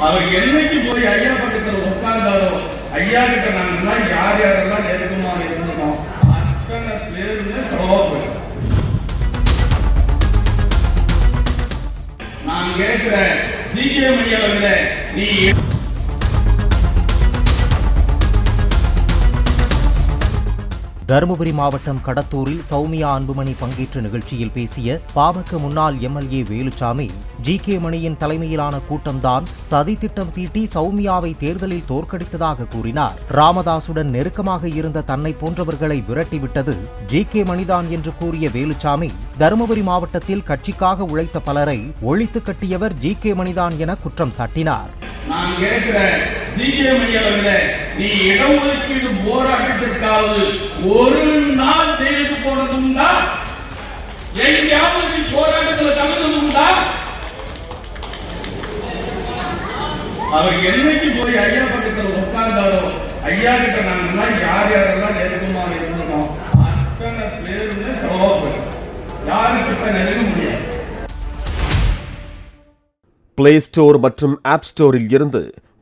அவர் என்னைக்கு போய் ஐயா பக்கத்தில் உட்கார்ந்தாரோ ஐயா கிட்ட நாங்கெல்லாம் யார் யாரெல்லாம் நெருக்கமா இருந்தோம் அத்தனை பேருமே சோப்பு நான் கேட்கிற ஜிகே மணி அவர்களே நீ தருமபுரி மாவட்டம் கடத்தூரில் சௌமியா அன்புமணி பங்கேற்ற நிகழ்ச்சியில் பேசிய பாமக முன்னாள் எம்எல்ஏ வேலுச்சாமி ஜி கே மணியின் தலைமையிலான கூட்டம்தான் சதி திட்டம் தீட்டி சௌமியாவை தேர்தலில் தோற்கடித்ததாக கூறினார். ராமதாசுடன் நெருக்கமாக இருந்த தன்னை போன்றவர்களை விரட்டிவிட்டது ஜி கே மணிதான் என்று கூறிய வேலுச்சாமி தருமபுரி மாவட்டத்தில் கட்சிக்காக உழைத்த பலரை ஒழித்து கட்டியவர் ஜி கே மணிதான் என குற்றம் சாட்டினார். நீ இடம் ஒதுக்கீடு போராட்டத்திற்காவது ஒரு நாள் ஜெயிலுக்கு போனதுண்டா எங்கேயாவது நீ போராட்டத்தில் கலந்ததுண்டா அவர் என்னைக்கு போய் ஐயா பக்கத்தில் உட்கார்ந்தாரோ ஐயா கிட்ட நாங்கெல்லாம் யார் யாரெல்லாம் நெருக்கமா இருந்தோம் அத்தனை பேருமே சோப்பு யாருக்கிட்ட நெருங்க முடியாது. பிளே ஸ்டோர் மற்றும் ஆப் ஸ்டோரில் இருந்து